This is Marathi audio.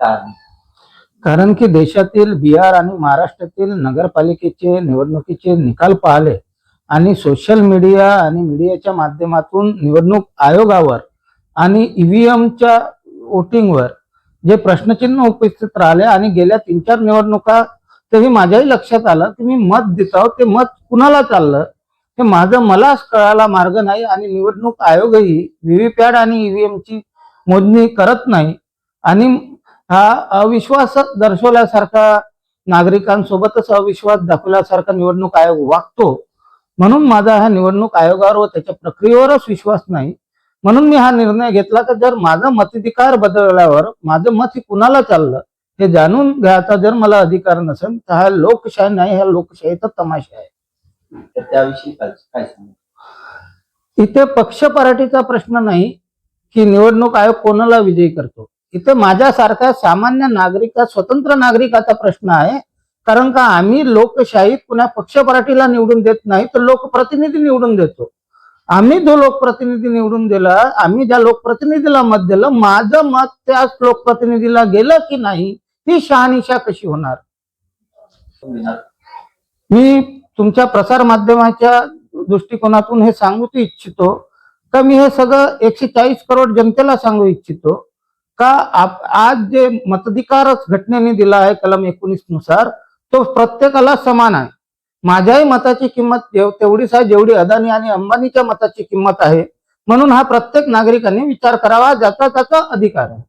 कारण? कारण की देशातील बिहार आणि महाराष्ट्रातील नगरपालिकेचे निवडणुकीचे निकाल पाहिले आणि सोशल मीडिया आणि मीडियाच्या माध्यमातून निवडणूक आयोगावर आणि ईव्हीएमच्या वोटिंगवर जे प्रश्नचिन्ह उपस्थित राहिले आणि गेल्या तीन चार निवडणुका तेही माझ्याही लक्षात आलं की मी मत देतो ते मत कुणाला चाललं? हे माझं मलाच कळायला मार्ग नाही आणि निवडणूक आयोगही व्हीव्हीपॅट आणि ईव्हीएमची मोजणी करत नाही आणि हा अविश्वास दर्शवल्यासारखा नागरिकांसोबतच अविश्वास दाखवल्यासारखा निवडणूक आयोग वागतो. म्हणून माझा हा निवडणूक आयोगावर व त्याच्या प्रक्रियेवरच विश्वास नाही. म्हणून मी हा निर्णय घेतला की जर माझा मताधिकार बदलल्यावर माझं मत हे कुणाला चाललं हे जाणून घ्यायचा जर मला अधिकार नसेल तर हा लोकशाही नाही हा लोकशाहीचा तमाशा आहे. तर त्याविषयी काय काय सांगू? इथे पक्ष पार्टीचा प्रश्न नाही की निवडणूक आयोग कोणाला विजयी करतो? इथं माझ्यासारख्या सामान्य नागरिका स्वतंत्र नागरिकाचा प्रश्न आहे. कारण का आम्ही लोकशाहीत पुन्हा पक्षपार्टीला निवडून देत नाही तर लोकप्रतिनिधी निवडून देतो. आम्ही जो लोकप्रतिनिधी निवडून दिला आम्ही ज्या लोकप्रतिनिधीला मत दिलं माझं मत त्याच लोकप्रतिनिधीला गेलं की नाही ही शहानिशा कशी होणार? मी तुमच्या प्रसार माध्यमाच्या दृष्टिकोनातून हे सांगू इच्छितो. का मी हे सगळं एकशे चाळीस करोड जनतेला सांगू इच्छितो. का आप- आज जे मताधिकार घटनेने दिला आहे कलम एकोणीसनुसार तो प्रत्येकाला समान आहे. माझ्याही मताची किंमत तेवढीच आहे जेवढी अदानी आणि अंबानीच्या मताची किंमत आहे. म्हणून हा प्रत्येक नागरिकांनी विचार करावा ज्याचा त्याचा अधिकार आहे.